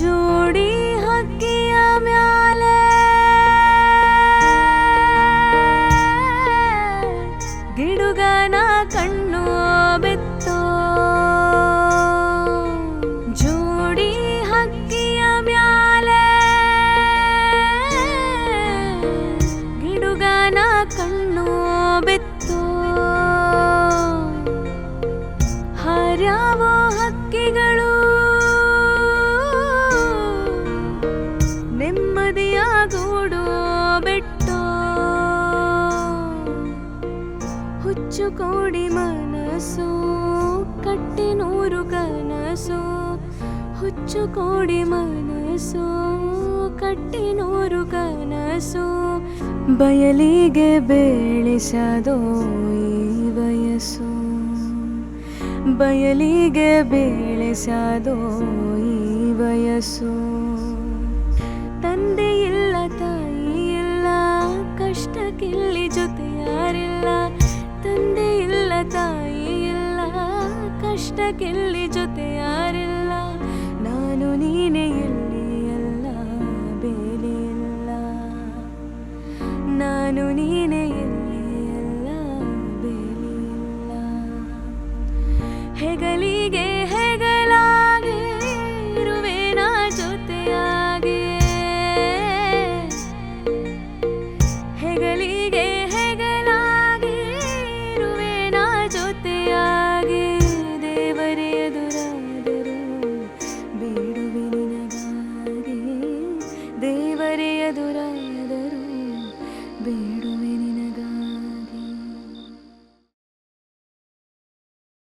जोड़ी हकी ಗಿಡುಗನ ಕಣ್ಣು ಬೆತ್ತು. ಜೋಡಿ ಹಕ್ಕಿಯ ಮ್ಯಾಲೆ ಗಿಡುಗನ ಕಣ್ಣು ಬೆತ್ತು. ಹರ್ಯಾವ ಹಕ್ಕಿಗಳು ನೆಮ್ಮದಿಯ ಕೋಡಿ ಮನಸ್ಸು, ಕಟ್ಟಿ ನೂರು ಕನಸು. ಹುಚ್ಚು ಕೋಡಿ ಮನಸ್ಸು, ಕಟ್ಟಿ ನೂರು ಕನಸು. ಬಯಲಿಗೆ ಬೆಳೆಸದೋ ಈ ವಯಸ್ಸು. ಬಯಲಿಗೆ ಬೆಳೆಸದೋ ಈ ವಯಸ್ಸು. ಕಷ್ಟಕ್ಕಿಲ್ಲಿ ಜೊತೆ ಯಾರಿಲ್ಲ? ನಾನು ನೀನೇ ಎಲ್ಲಿ ಎಲ್ಲ ಇಲ್ಲ. ನಾನು ನೀನೇ ಎಲ್ಲಿ ಎಲ್ಲ ಬೇಲಿ ಇಲ್ಲ. ಹೆಗಲಿಗೆ ನಿನಗಾಗಿ ದೇವರೇ ಎದುರಾದರು ಬೇಡುವೆ